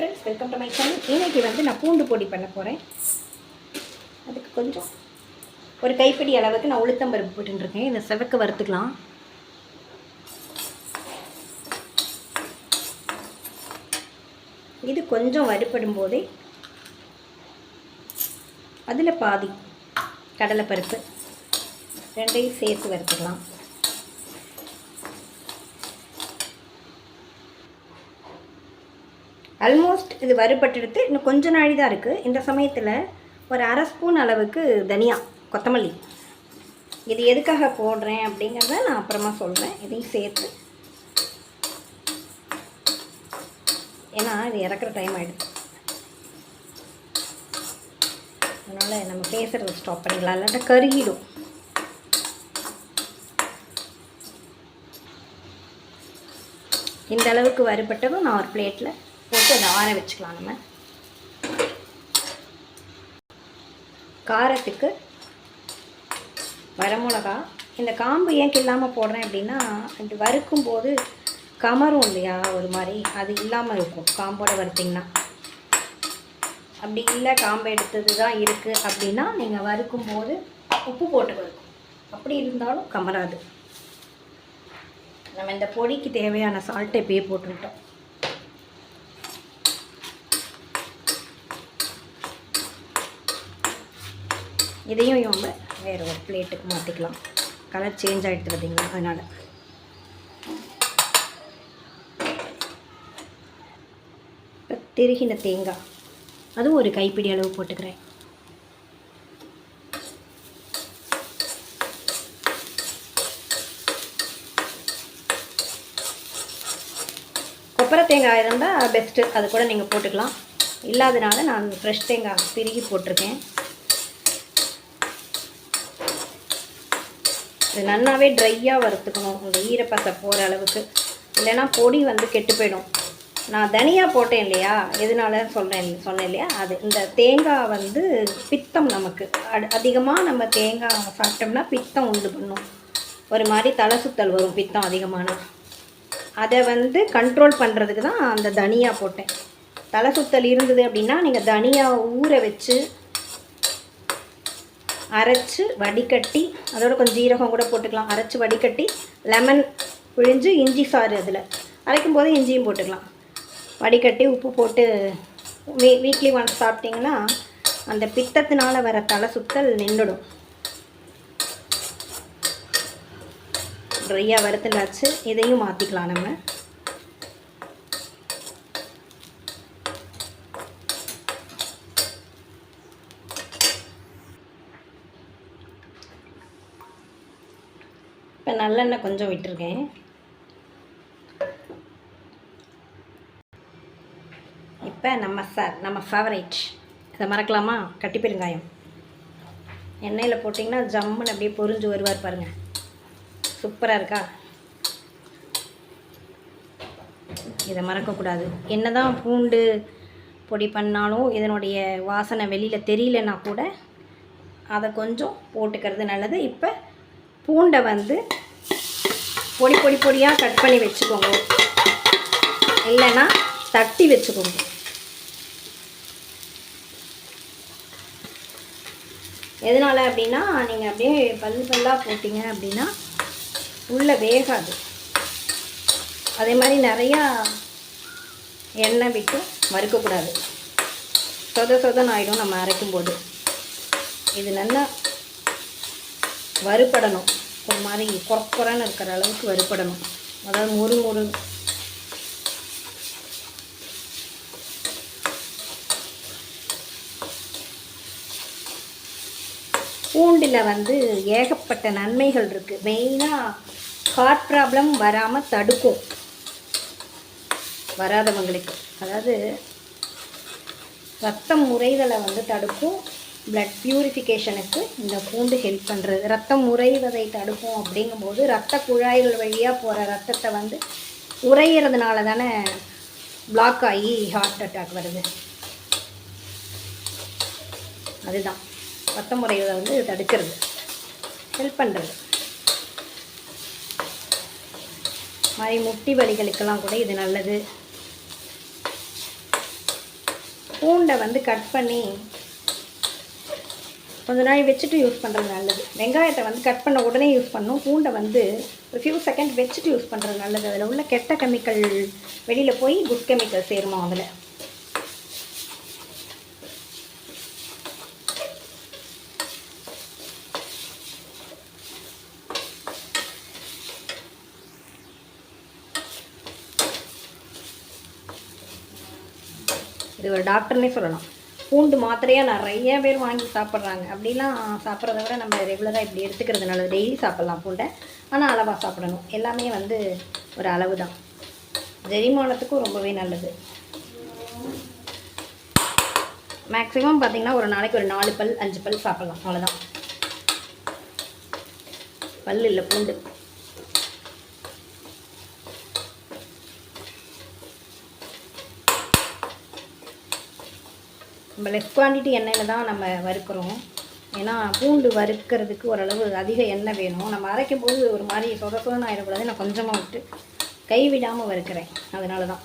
Friends welcome to my channel இன்றைக்கி வந்து நான் பூண்டு பொடி பண்ண போகிறேன் அதுக்கு கொஞ்சம் ஒரு கைப்பிடி அளவுக்கு நான் உளுத்தம்பருப்பு போட்டுருக்கேன். இதை செவக்க வறுத்துக்கலாம். இது கொஞ்சம் வறுபடும் போதே அதில் பாதி கடலைப்பருப்பு ரெண்டையும் சேர்த்து வறுத்துக்கலாம். ஆல்மோஸ்ட் இது வறுபட்டெடுத்து இன்னும் கொஞ்ச நாழி தான் இருக்குது இந்த சமயத்தில் ஒரு அரை ஸ்பூன் அளவுக்கு தனியா கொத்தமல்லி. இது எதுக்காக போடுறேன் அப்படிங்கிறத நான் அப்புறமா சொல்கிறேன் இதையும் சேர்த்து. ஏன்னா இது இறக்குற டைம் ஆகிடுது அதனால் நம்ம பேசுகிறத ஸ்டாப் பண்ணிக்கலாம் இல்லாட்டா கருகிடும். இந்த அளவுக்கு வறுபட்டதும் நான் ஒரு பிளேட்டில் போட்டு அதை ஆற வச்சுக்கலாம் நம்ம. காரத்துக்கு வரமிளகா. இந்த காம்பு ஏன் இல்லாமல் போடுறேன் அப்படின்னா அது வறுக்கும் போது கமரும் இல்லையா ஒரு மாதிரி? அது இல்லாமல் இருக்கும். காம்போட வறுத்திங்கன்னா. அப்படி இல்லை காம்பு எடுத்தது தான் இருக்குது அப்படின்னா நீங்கள் வறுக்கும் போது உப்பு போட்டு வறுக்கும். அப்படி இருந்தாலும் கமராது. நம்ம இந்த பொடிக்கு தேவையான சால்ட்டை இப்பயே போட்டுக்கிட்டோம். இதையும் நம்ம வேறு ஒரு பிளேட்டுக்கு மாற்றிக்கலாம் கலர் சேஞ்ச் ஆகிடுது பார்த்திங்களா அதனால். இப்போ திருகின தேங்காய். அதுவும் ஒரு கைப்பிடி அளவு போட்டுக்கிறேன். கொப்பரை தேங்காய் இருந்தால் பெஸ்ட்டு அது கூட நீங்கள் போட்டுக்கலாம். இல்லாதனால நான் ஃப்ரெஷ் தேங்காய் திருகி போட்டிருக்கேன். இது நல்லாவே ட்ரையாக வறுத்துக்கணும். இந்த ஈரப்பசை போகிற அளவுக்கு. இல்லைன்னா பொடி வந்து கெட்டு போயிடும். நான் தனியாக போட்டேன் இல்லையா? எதனால சொல்கிறேன் சொன்னேன் இல்லையா? அது இந்த தேங்காய் வந்து பித்தம் நமக்கு. அடு அதிகமாக நம்ம தேங்காய் சாப்பிட்டோம்னா பித்தம் உண்டு பண்ணும். ஒரு மாதிரி தலை சுத்தல் வரும் பித்தம் அதிகமான. அதை வந்து கண்ட்ரோல் பண்ணுறதுக்கு தான் அந்த தனியாக போட்டேன். தலை சுத்தல் இருந்தது அப்படின்னா நீங்கள் தனியாக ஊற வச்சு அரைச்சி வடிகட்டி அதோட கொஞ்சம் ஜீரகம் கூட போட்டுக்கலாம். அரைச்சி வடிகட்டி லெமன் பிழிஞ்சு இஞ்சி சாறு அதில். அரைக்கும் போது இஞ்சியும் போட்டுக்கலாம். வடிகட்டி உப்பு போட்டு வீ வீக்லி ஒன்ஸ் சாப்பிட்டிங்கன்னா அந்த பித்தத்தினால் வர தலை சுத்தல் நின்றுடும். ட்ரையாக வறுத்துலாச்சு இதையும் மாற்றிக்கலாம் நம்ம. நல்லெண்ணெய் கொஞ்சம் விட்டுருக்கேன். இப்போ நம்ம சார் நம்ம ஃபேவரேட் இதை மறக்கலாமா? கட்டி பெருங்காயம். எண்ணெயில் போட்டிங்கன்னா ஜம்முன்னு அப்படியே பொரிஞ்சு வருவார் பாருங்கள் சூப்பராக இருக்கா? இதை மறக்கக்கூடாது. என்ன தான் பூண்டு பொடி பண்ணாலும் இதனுடைய வாசனை வெளியில் தெரியலனா கூட அதை கொஞ்சம் போட்டுக்கிறது நல்லது. இப்போ பூண்டை வந்து பொடி பொடி பொடியாக கட் பண்ணி வச்சுக்கோங்க. இல்லைன்னா தட்டி வச்சுக்கோங்க. எதனால் அப்படின்னா நீங்கள் அப்படியே பல்லு பல்லாக போட்டிங்க அப்படின்னா உள்ளே வேகாது. அதே மாதிரி நிறையா எண்ணெய் விட்டு வறுக்கக்கூடாது சொத சொதன் ஆகிடும் நம்ம அரைக்கும்போது. இது நல்லா வறுபடணும். ஒரு மாதிரி குறப்புறன்னு இருக்கிற அளவுக்கு வறுபடணும். அதாவது ஒரு ஒரு பூண்டில் வந்து ஏகப்பட்ட நன்மைகள் இருக்குது மெயினாக ஹார்ட் ப்ராப்ளம் வராமல் தடுக்கும். வராதவங்களுக்கு. அதாவது ரத்தம் முறைதலை வந்து தடுக்கும். பிளட் பியூரிஃபிகேஷனுக்கு இந்த பூண்டு ஹெல்ப் பண்ணுறது ரத்தம் உறைவதை தடுக்கும் அப்படிங்கும்போது ரத்த குழாய்கள் வழியாக போகிற ரத்தத்தை வந்து உறையிறதுனால தானே பிளாக் ஆகி ஹார்ட் அட்டாக் வருது. அதுதான். ரத்தம் உறைவதை வந்து தடுக்கிறது. ஹெல்ப் பண்ணுறது மாதிரி முட்டி வலிகளுக்கெல்லாம் கூட இது நல்லது. பூண்டை வந்து கட் பண்ணி கொஞ்ச நாள் வச்சுட்டு யூஸ் பண்ணுறது நல்லது. வெங்காயத்தை வந்து கட் பண்ண உடனே யூஸ் பண்ணணும் பூண்டை வந்து ஒரு ஃபியூ செகண்ட் வச்சுட்டு யூஸ் பண்ணுறது நல்லது. அதில் உள்ள கெட்ட கெமிக்கல் வெளியில் போய் குட் கெமிக்கல் சேருமா அதில். இது ஒரு டாக்டர்னே சொல்லலாம். பூண்டு மாத்திரையாக நிறைய பேர் வாங்கி சாப்பிட்றாங்க. அப்படிலாம் சாப்பிட்றத விட நம்ம ரெகுலராக இப்படி எடுத்துக்கிறது நல்லது. டெய்லி சாப்பிட்லாம் பூண்டை. ஆனால் அளவாக சாப்பிடணும். எல்லாமே வந்து ஒரு அளவு தான் ஜெரிமானத்துக்கும் ரொம்பவே நல்லது. மேக்ஸிமம் பார்த்திங்கன்னா ஒரு நாளைக்கு ஒரு நாலு பல் அஞ்சு பல் சாப்பிட்லாம். அவ்வளோதான் பல் இல்லை பூண்டு. நம்ம லெஸ் குவான்டிட்டி எண்ணெயில் தான் நம்ம வறுக்கிறோம். ஏன்னா பூண்டு வறுக்கிறதுக்கு ஓரளவு அதிக எண்ணெய் வேணும். நம்ம அரைக்கும் போது ஒரு மாதிரி சொத சொதன்னு ஆகிடக்கூடாது நான் கொஞ்சமாக விட்டு கைவிடாமல் வறுக்கிறேன். அதனால தான்.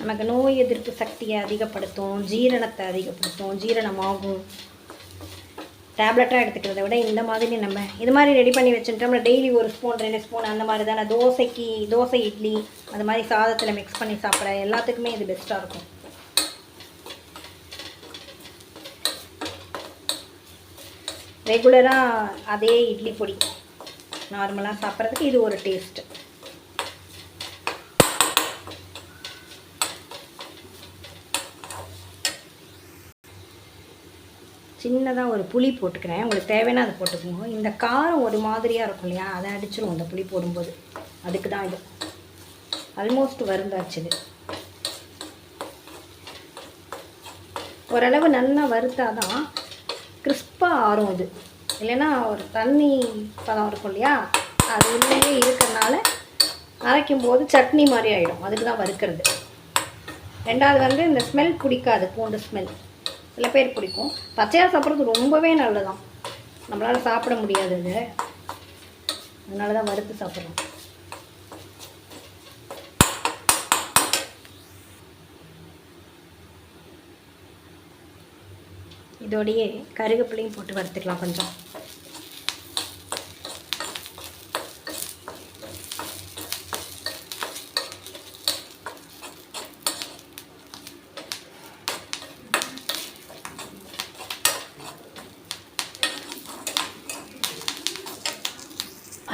நமக்கு நோய் எதிர்ப்பு சக்தியை அதிகப்படுத்தும் ஜீரணத்தை அதிகப்படுத்தும் ஜீரணமாகும். டேப்லெட்டாக எடுத்துக்கிறத விட இந்த மாதிரி நம்ம இது மாதிரி ரெடி பண்ணி வச்சுட்டோம்னா டெய்லி ஒரு ஸ்பூன் ரெண்டு ஸ்பூன் அந்த மாதிரி தானே. தோசைக்கு தோசை இட்லி அது மாதிரி சாதத்தில் மிக்ஸ் பண்ணி சாப்பிட எல்லாத்துக்குமே இது பெஸ்ட்டாக இருக்கும். ரெகுலராக அதே இட்லி பொடி நார்மலாக சாப்பிட்றதுக்கு இது ஒரு டேஸ்ட்டு சின்னதாக ஒரு புளி போட்டுக்கிறேன். உங்களுக்கு தேவைன்னா அதை போட்டுக்கோங்க. இந்த காரம் ஒரு மாதிரியாக இருக்கும் இல்லையா? அதை அடிச்சிடும் இந்த புளி போடும்போது. அதுக்கு தான் இது. ஆல்மோஸ்ட் வருந்தாச்சு இது. ஓரளவு நல்லா வறுத்தால் தான் கிறிஸ்பாக ஆறும் இது. இல்லைன்னா ஒரு தண்ணி பதம் இருக்கும் இல்லையா? அது உள்ளே இருக்கிறனால அரைக்கும் போது சட்னி மாதிரி ஆகிடும் அதுக்கு தான் வறுக்கிறது. ரெண்டாவது வந்து இந்த ஸ்மெல் பிடிக்காது பூண்டு ஸ்மெல் சில பேர் பிடிக்கும். பச்சையாக சாப்பிட்றது ரொம்பவே நல்லதான் நம்மளால் சாப்பிட முடியாது இது அதனால தான் வறுத்து சாப்பிட்றோம். இதோடையே கருகப்பிள்ளையும் போட்டு வறுத்துக்கலாம் கொஞ்சம்.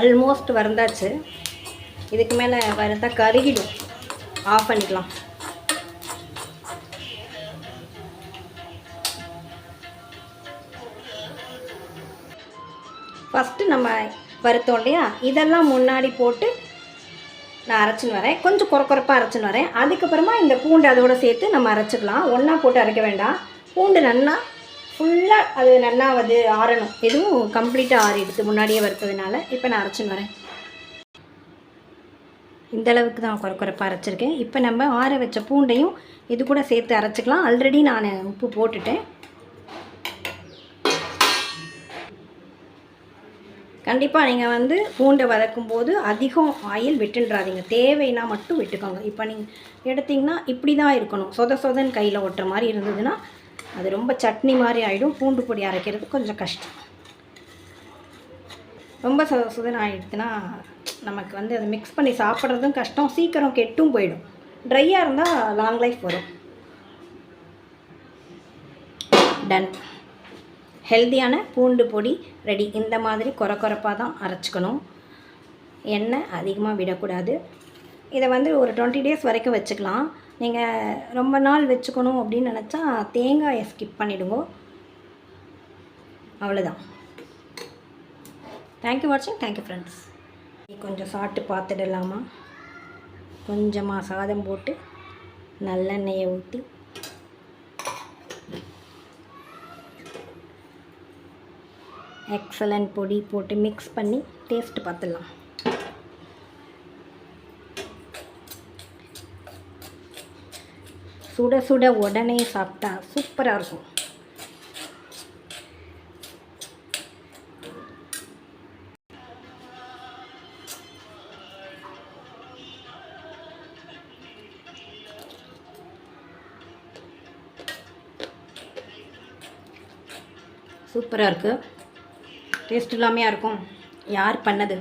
ஆல்மோஸ்ட் வறந்தாச்சு. இதுக்கு மேலே வறுத்தால் கருகிடும். ஆஃப் பண்ணிக்கலாம். ஃபஸ்ட்டு நம்ம வறுத்தோம் இல்லையா? இதெல்லாம் முன்னாடி போட்டு நான் அரைச்சின்னு வரேன். கொஞ்சம் குறக்குறப்பாக அரைச்சின்னு வரேன். அதுக்கப்புறமா இந்த பூண்டு அதோடு சேர்த்து நம்ம அரைச்சிக்கலாம். ஒன்றா போட்டு அரைக்க வேண்டாம். பூண்டு நல்லா ஃபுல்லாக அது நல்லா வந்து ஆறணும். எதுவும் கம்ப்ளீட்டாக ஆறிடுது. முன்னாடியே வறுத்ததுனால. இப்போ நான் அரைச்சின்னு வரேன். இந்த அளவுக்கு தான் குறைப்பாக அரைச்சிருக்கேன். இப்போ நம்ம ஆற வச்ச பூண்டையும் இது கூட சேர்த்து அரைச்சிக்கலாம். ஆல்ரெடி நான் உப்பு போட்டுட்டேன். கண்டிப்பாக நீங்கள் வந்து பூண்டை வதக்கும் போது அதிகம் ஆயில் விட்டுன்றாதீங்க. தேவைன்னா மட்டும் விட்டுக்கோங்க. இப்போ நீங்கள் எடுத்திங்கன்னா இப்படி தான் இருக்கணும். சொத சொதன் கையில் ஒட்டுற மாதிரி இருந்ததுன்னா அது ரொம்ப சட்னி மாதிரி ஆகிடும் பூண்டு பொடி அரைக்கிறது கொஞ்சம் கஷ்டம். ரொம்ப சுத சுதனம் ஆகிடுச்சுன்னா நமக்கு வந்து அதை மிக்ஸ் பண்ணி சாப்பிட்றதும் கஷ்டம். சீக்கிரம் கெட்டும் போயிடும். ட்ரையாக இருந்தால் லாங் லைஃப் வரும். டன் ஹெல்த்தியான பூண்டு பொடி ரெடி இந்த மாதிரி குறை குறைப்பாக தான் அரைச்சிக்கணும். எண்ணெய் அதிகமாக விடக்கூடாது. இதை வந்து ஒரு டுவெண்ட்டி டேஸ் வரைக்கும் வச்சுக்கலாம். நீங்கள் ரொம்ப நாள் வச்சுக்கணும் அப்படின்னு நினச்சா தேங்காயை ஸ்கிப் பண்ணிவிடுங்க அவ்வளோதான் தேங்க்யூ வாட்சிங் தேங்க்யூ ஃப்ரெண்ட்ஸ் கொஞ்சம் சாப்பிட்டு பார்த்துடலாமா? கொஞ்சமாக சாதம் போட்டு நல்லெண்ணெயை ஊற்றி எக்ஸலண்ட் பொடி போட்டு மிக்ஸ் பண்ணி டேஸ்ட்டு பார்த்துடலாம். சுட சுட உடனே சாப்பிட்டா சூப்பராக இருக்கும். சூப்பராக இருக்குது டேஸ்ட் எல்லாமே இருக்கும். யார் பண்ணது?